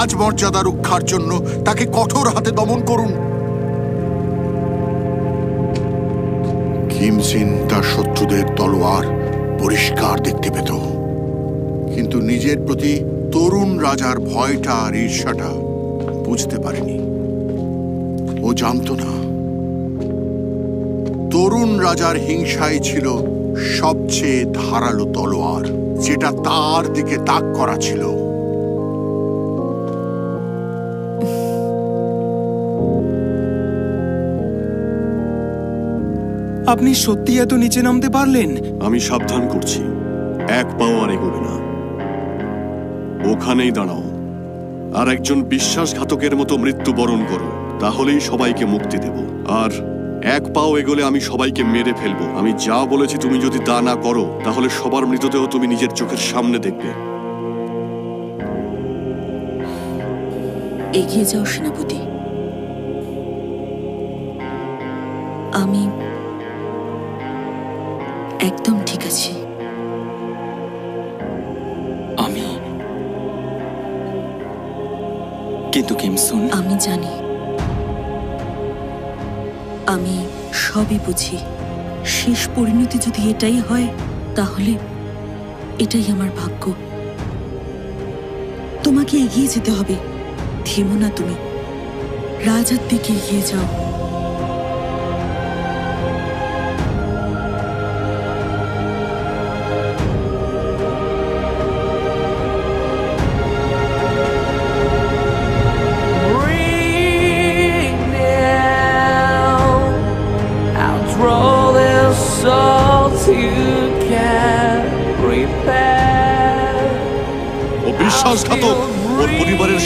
রাজমর্যাদা রক্ষার জন্য তাকে কঠোর হাতে দমন করুন। কিমসিন তার শত্রুদের তলোয়ার পরিষ্কার দেখতে পেত। কিন্তু নিজের প্রতি তরুণ রাজার ভয়টা আর ঈর্ষাটা বুঝতে পারেনি। ও জানতো না। তরুণ রাজার হিংসাই ছিল সবচেয়ে ধারালো তলোয়ার, যেটা তার দিকে তাক করা ছিল। আপনি সত্যি এত নিচে নামতে পারলেন? আমি সাবধান করছি। এক পাও আর এগোবে না। ওখানেই দাঁড়াও। আর একজন বিশ্বাসঘাতকের মতো মৃত্যুবরণ করো। তাহলেই সবাইকে মুক্তি দেব। আর এক পাও এগোলে আমি সবাইকে মেরে ফেলব। আমি যা বলেছি তুমি যদি তা না করো তাহলে সবার মৃতদেহ তুমি নিজের চোখের সামনে দেখবে। এগিয়ে যাও সেনাপতি। আমি একদম ঠিক আছি। আমি কিন্তু কিমসুন আমি জানি। আমি সবই বুঝি। শেষ পরিণতি যদি এটাই হয় তাহলে এটাই আমার ভাগ্য। তোমাকে এগিয়ে যেতে হবে। থেমো না তুমি। রাজার দিকে এগিয়ে যাও। ও বিশ্বাসঘাতক ওর পরিবারের